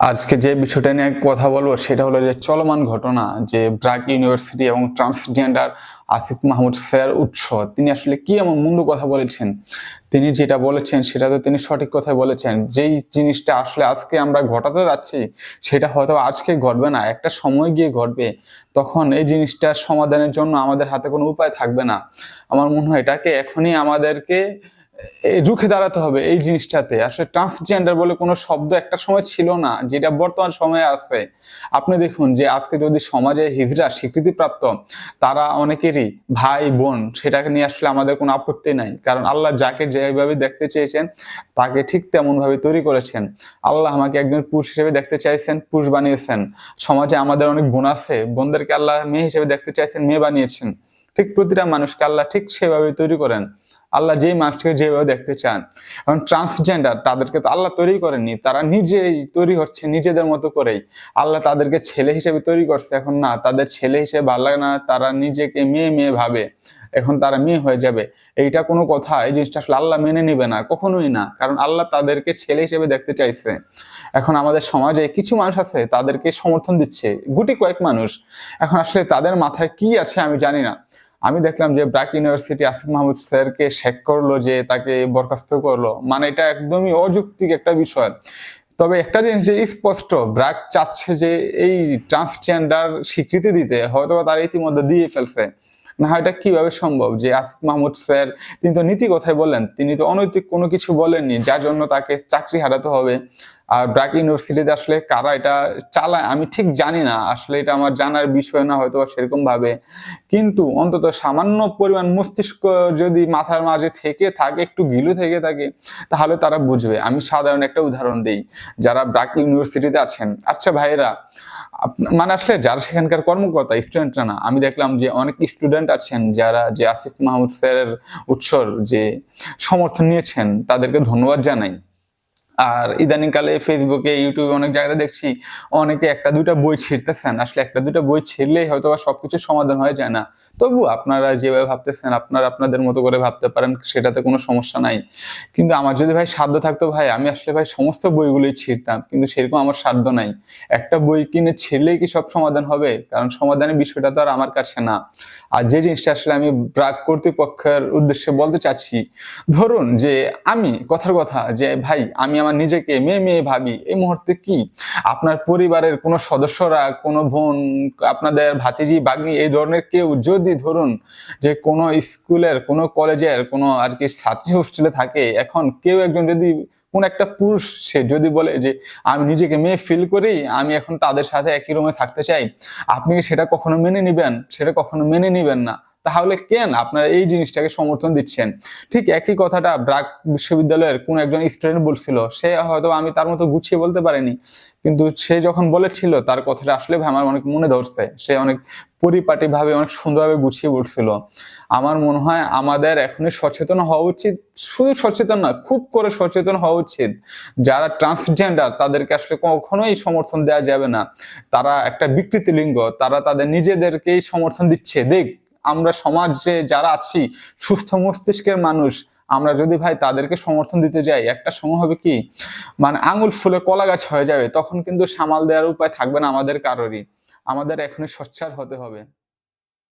আজকে যে বিষয়টা নিয়ে কথা বলব সেটা হলো যে চলমান ঘটনা যে ব্রাক ইউনিভার্সিটি এবং ট্রান্সজেন্ডার আসিফ মাহমুদ স্যার উৎস, তিনি আসলে কি এমন মন্দ কথা বলেছেন? তিনি যেটা বলেছেন সেটা তো তিনি সঠিক কথাই বলেছেন। যেই জিনিসটা আসলে আজকে আমরা ঘটাতে যাচ্ছি, সেটা হয়তো আজকে ঘটবে না, একটা সময় গিয়ে ঘটবে। তখন এই জিনিসটার সমাধানের জন্য আমাদের হাতে কোনো উপায় থাকবে না। আমার মনে হয় এটাকে এখনই আমাদেরকে রুখে দাঁড়াতে হবে এই জিনিসটাতে। আসলে ট্রান্সজেন্ডার বলে কোনো শব্দ একটা সময় ছিল না, যেটা বর্তমান সময়ে আছে। আপনি দেখুন যে আজকে যদি সমাজে হিজড়া স্বীকৃতিপ্রাপ্ত, তারা অনেকেরই ভাই, বোন, সেটাকে নিয়ে আসলে আমাদের কোনো আপত্তি নাই। কারণ আল্লাহ যাকে যেভাবে দেখতে চেয়েছেন, তাকে ঠিক তেমনভাবে তৈরি করেছেন। আল্লাহ আমাকে একজন পুরুষ হিসেবে দেখতে চাইছেন, পুরুষ বানিয়েছেন। সমাজে আমাদের অনেক বোন আছে, বোনদেরকে আল্লাহ মেয়ে হিসেবে দেখতে চাইছেন, মেয়ে বানিয়েছেন। ঠিক প্রতিটা মানুষকে আল্লাহ ঠিক সেভাবে তৈরি করেন। আল্লাহ যেই মানুষকে যেভাবে দেখতে চান, এবং ট্রান্সজেন্ডার তাদেরকে তো আল্লাহ তৈরি করেননি, তারা নিজেই তৈরি হচ্ছে নিজেদের মতো করেই। আল্লাহ তাদেরকে ছেলে হিসেবে তৈরি করছে, এখন না, তাদের ছেলে হিসেবে ভালো লাগে না, তারা নিজেকে মেয়ে মেয়ে ভাবে, এখন তারা মেয়ে হয়ে যাবে। এইটা কোনো কথা, এই জিনিসটা আসলে আল্লাহ মেনে নিবে না, কখনোই না, কারণ আল্লাহ তাদেরকে ছেলে হিসেবে দেখতে চাইছে। এখন আমাদের সমাজে কিছু মানুষ আছে, তাদেরকে সমর্থন দিচ্ছে, গুটি কয়েক মানুষ। এখন আসলে তাদের মাথায় কি আছে আমি জানি না। আমি দেখলাম যে ব্র্যাক ইউনিভার্সিটি আসিফ মাহমুদ স্যারকে শেক করল যে তাকে বরখাস্ত করল। মানে এটা একদমই অযৌক্তিক একটা বিষয়। তবে একটা জিনিস যে স্পষ্ট, ব্র্যাক চাচ্ছে যে এই ট্রান্সজেন্ডার স্বীকৃতি দিতে হয়তো তারা ইতিমধ্যে দিয়ে ফেলছে। না হয় এটা কীভাবে সম্ভব? যে আসিফ মাহমুদ স্যার, তিনি তো নীতি কথাই বললেন। তিনি তো অনৈতিক কোনো কিছু বলেননি, যার জন্য তাকে চাকরি হারাতে হবে। আর ব্র্যাক ইউনিভার্সিটিতে আসলে কারা এটা চালায়, আমি ঠিক জানি না। আসলে এটা আমার জানার বিষয় না হয়তো সেরকম ভাবে কিন্তু অন্তত সামান্য পরিমাণ মস্তিষ্ক যদি মাথার মাঝে থেকে থাকে, একটু গিলু থেকে থাকে, তাহলে তারা বুঝবে। আমি সাধারণ একটা উদাহরণ দিই, যারা ব্র্যাক ইউনিভার্সিটিতে আছেন। আচ্ছা ভাইরা মানে আসলে যারা সেখানকার কর্মকর্তা স্টুডেন্টরা না, আমি দেখলাম যে অনেক স্টুডেন্ট আছেন যারা যে আসিফ মাহমুদ স্যারের উৎসর যে সমর্থন নিয়েছেন, তাদেরকে ধন্যবাদ জানাই। আর ইদানিংকালে ফেসবুকে ইউটিউবে অনেক জায়গাতে দেখছি অনেকে একটা দুইটা বই ছিঁড়তেছেন। আসলে একটা দুইটা বই ছিঁড়লেই হয়তো বা সবকিছু সমাধান হয়ে যায় না। তবু আপনারা যেভাবে ভাবতেছেন, আপনারা আপনাদের মতো করে ভাবতে পারেন, সেটাতে কোনো সমস্যা নাই। কিন্তু আমার যদি ভাই সাধ্য থাকতো ভাই, আমি আসলে ভাই সমস্ত বইগুলোই ছিঁড়তাম। কিন্তু সেরকম আমার সাধ্য নাই। একটা বই কিনে ছিঁড়লেই কি সব সমাধান হবে? কারণ সমাধানের বিষয়টা তো আর আমার কাছে না। আর যে জিনিসটা আসলে আমি ব্রাক কর্তৃপক্ষের উদ্দেশ্যে বলতে চাচ্ছি, ধরুন যে আমি, কথার কথা, যে ভাই, আমি আমার নিজেকে মেয়ে মেয়ে ভাবি, এই মুহূর্তে কি? আপনার পরিবারের কোনো সদস্যরা, কোনো বোন, আপনাদের ভাতিজি বাগ্নি এই ধরনের কেউ যদি ধরুন যে কোনো স্কুলের, কোনো কলেজের, কোনো আর কি ছাত্রী হোস্টেলে থাকে, এখন কেউ একজন যদি কোন একটা পুরুষ সে যদি বলে যে, আমি নিজেকে মেয়ে ফিল করি, আমি এখন তাদের সাথে একই রুমে থাকতে চাই আপনি সেটা কখনো মেনে নিবেন? সেটা কখনো মেনে নিবেন না? তাহলে কেন আপনারা এই জিনিসটাকে সমর্থন দিচ্ছেন? ঠিক একই কথাটা ব্রাক বিশ্ববিদ্যালয়ের কোন একজন স্টুডেন্ট বলছিল, সে হয়তো আমি তার মতো গুছিয়ে বলতে পারিনি, কিন্তু সে যখন বলেছিল, তার কথাটা আসলে আমার অনেক মনে ধরছে, সে অনেক পরিপাটি ভাবে অনেক সুন্দরভাবে গুছিয়ে বলছিল। আমার মনে হয় আমাদের এখনই সচেতন হওয়া উচিত, শুধু সচেতন না খুব করে সচেতন হওয়া উচিত। যারা ট্রান্সজেন্ডার তাদেরকে আসলে কখনোই সমর্থন দেওয়া যাবে না। তারা একটা বিকৃতি লিঙ্গ, তারা তাদের নিজেদেরকেই সমর্থন দিচ্ছে, দেখ। আমরা সমাজে যারা আছি, সুস্থ মস্তিষ্কের মানুষ, আমরা যদি ভাই তাদেরকে সমর্থন দিতে যাই, একটা সময় হবে কি? মানে আঙুল ফুলে কলা গাছ হয়ে যাবে, তখন কিন্তু সামাল দেওয়ার উপায় থাকবে না আমাদের কারোরই। আমাদের এখনই সোচ্চার হতে হবে।